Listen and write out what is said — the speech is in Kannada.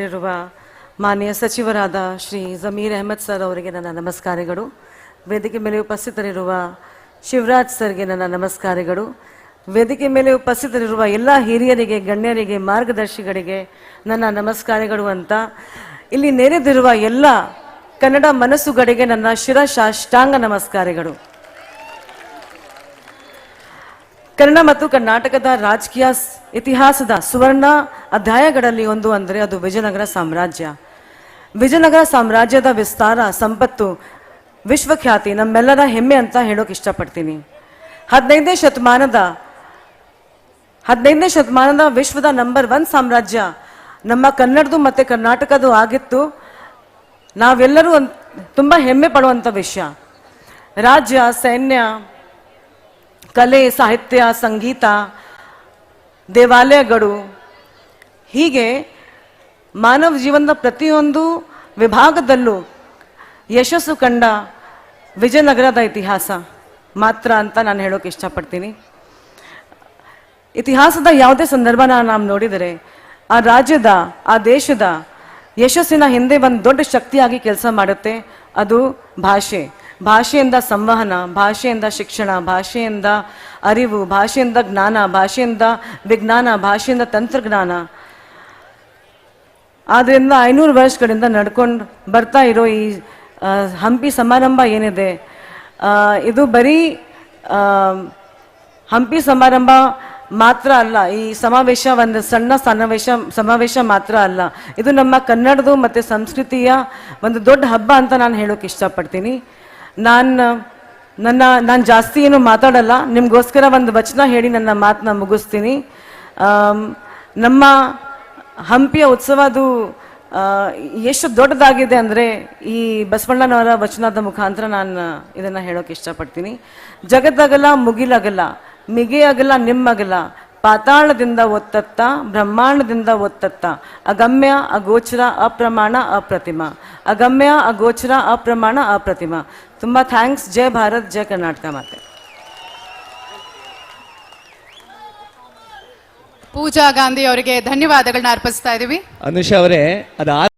ಇರುವ ಮಾನ್ಯ ಸಚಿವರಾದ ಶ್ರೀ ಜಮೀರ್ ಅಹಮದ್ ಸರ್ ಅವರಿಗೆ ನನ್ನ ನಮಸ್ಕಾರಗಳು. ವೇದಿಕೆ ಮೇಲೆ ಉಪಸ್ಥಿತರಿರುವ ಶಿವರಾಜ್ ಸರ್ಗೆ ನನ್ನ ನಮಸ್ಕಾರಗಳು. ವೇದಿಕೆ ಮೇಲೆ ಉಪಸ್ಥಿತರಿರುವ ಎಲ್ಲ ಹಿರಿಯರಿಗೆ, ಗಣ್ಯರಿಗೆ, ಮಾರ್ಗದರ್ಶಿಗಳಿಗೆ ನನ್ನ ನಮಸ್ಕಾರಗಳು ಅಂತ. ಇಲ್ಲಿ ನೆರೆದಿರುವ ಎಲ್ಲ ಕನ್ನಡ ಮನಸ್ಸುಗಳಿಗೆ ನನ್ನ ಶಿರಶಾಷ್ಟಾಂಗ ನಮಸ್ಕಾರಗಳು. ಕನ್ನಡ ಮತ್ತು ಕರ್ನಾಟಕದ ರಾಜಕೀಯ ಇತಿಹಾಸದ ಸುವರ್ಣ ಅಧ್ಯಾಯಗಳಲ್ಲಿ ಒಂದು ಅಂದರೆ ಅದು ವಿಜಯನಗರ ಸಾಮ್ರಾಜ್ಯ. ವಿಜಯನಗರ ಸಾಮ್ರಾಜ್ಯದ ವಿಸ್ತಾರ, ಸಂಪತ್ತು, ವಿಶ್ವಖ್ಯಾತಿ ನಮ್ಮೆಲ್ಲರ ಹೆಮ್ಮೆ ಅಂತ ಹೇಳೋಕೆ ಇಷ್ಟಪಡ್ತೀನಿ. ಹದಿನೈದನೇ ಶತಮಾನದ ಹದಿನೈದನೇ ಶತಮಾನದ ವಿಶ್ವದ ನಂಬರ್ ಒನ್ ಸಾಮ್ರಾಜ್ಯ ನಮ್ಮ ಕನ್ನಡದು ಮತ್ತು ಕರ್ನಾಟಕದ್ದು ಆಗಿತ್ತು. ನಾವೆಲ್ಲರೂ ತುಂಬ ಹೆಮ್ಮೆ ಪಡುವಂಥ ವಿಷಯ. ರಾಜ್ಯ, ಸೈನ್ಯ ಕಲೆ, ಸಾಹಿತ್ಯ, ಸಂಗೀತ, ದೇವಾಲಯಗಳು, ಹೀಗೆ ಮಾನವ ಜೀವನದ ಪ್ರತಿಯೊಂದು ವಿಭಾಗದಲ್ಲೂ ಯಶಸ್ಸು ಕಂಡ ವಿಜಯನಗರದ ಇತಿಹಾಸ ಮಾತ್ರ ಅಂತ ನಾನು ಹೇಳೋಕೆ ಇಷ್ಟಪಡ್ತೀನಿ. ಇತಿಹಾಸದ ಯಾವುದೇ ಸಂದರ್ಭನ ನಾವು ನೋಡಿದರೆ ಆ ರಾಜ್ಯದ, ಆ ದೇಶದ ಯಶಸ್ಸಿನ ಹಿಂದೆ ಒಂದು ದೊಡ್ಡ ಶಕ್ತಿಯಾಗಿ ಕೆಲಸ ಮಾಡುತ್ತೆ. ಅದು ಭಾಷೆ. ಭಾಷೆಯಿಂದ ಸಂವಹನ, ಭಾಷೆಯಿಂದ ಶಿಕ್ಷಣ, ಭಾಷೆಯಿಂದ ಅರಿವು, ಭಾಷೆಯಿಂದ ಜ್ಞಾನ, ಭಾಷೆಯಿಂದ ವಿಜ್ಞಾನ, ಭಾಷೆಯಿಂದ ತಂತ್ರಜ್ಞಾನ. ಆದ್ದರಿಂದ ಐನೂರು ವರ್ಷಗಳಿಂದ ನಡ್ಕೊಂಡು ಬರ್ತಾ ಇರೋ ಈ ಹಂಪಿ ಸಮಾರಂಭ ಏನಿದೆ? ಇದು ಬರೀ ಹಂಪಿ ಸಮಾರಂಭ ಮಾತ್ರ ಅಲ್ಲ, ಈ ಸಮಾವೇಶ ಒಂದು ಸಣ್ಣ ಸಮಾವೇಶ ಸಮಾವೇಶ ಮಾತ್ರ ಅಲ್ಲ. ಇದು ನಮ್ಮ ಕನ್ನಡದು ಮತ್ತು ಸಂಸ್ಕೃತಿಯ ಒಂದು ದೊಡ್ಡ ಹಬ್ಬ ಅಂತ ನಾನು ಹೇಳೋಕೆ ಇಷ್ಟಪಡ್ತೀನಿ. ನಾನು, ನನ್ನ, ನಾನು ಜಾಸ್ತಿ ಏನು ಮಾತಾಡಲ್ಲ. ನಿಮಗೋಸ್ಕರ ಒಂದು ವಚನ ಹೇಳಿ ನನ್ನ ಮಾತನ್ನ ಮುಗಿಸ್ತೀನಿ. ನಮ್ಮ ಹಂಪಿಯ ಉತ್ಸವ ಅದು ಎಷ್ಟು ದೊಡ್ಡದಾಗಿದೆ ಅಂದರೆ ಈ ಬಸವಣ್ಣನವರ ವಚನದ ಮುಖಾಂತರ ನಾನು ಇದನ್ನು ಹೇಳೋಕೆ ಇಷ್ಟಪಡ್ತೀನಿ. ಜಗದಾಗಲ್ಲ, ಮುಗಿಲಾಗಲ್ಲ. ಮಿಗೆಯಾಗಲ್ಲ ನಿಮ್ಮಗಲ ಪಾತಾಳದಿಂದ ಒತ್ತತ್ತ ಬ್ರಹ್ಮಾಂಡದಿಂದ ಒತ್ತತ್ತ. ಅಗಮ್ಯ ಅಗೋಚರ ಅಪ್ರಮಾಣ ಅಪ್ರತಿಮ. ಅಗಮ್ಯ ಅಗೋಚರ ಅಪ್ರಮಾಣ ಅಪ್ರತಿಮ. ತುಂಬ ಥ್ಯಾಂಕ್ಸ್. ಜಯ ಭಾರತ್ ಜಯ ಕರ್ನಾಟಕ ಮಾತೆ. ಪೂಜಾ ಗಾಂಧಿ ಅವರಿಗೆ ಧನ್ಯವಾದಗಳನ್ನ ಅರ್ಪಿಸ್ತಾ ಇದೀವಿ. ಅನುಷ ಅವರೇ ಅದ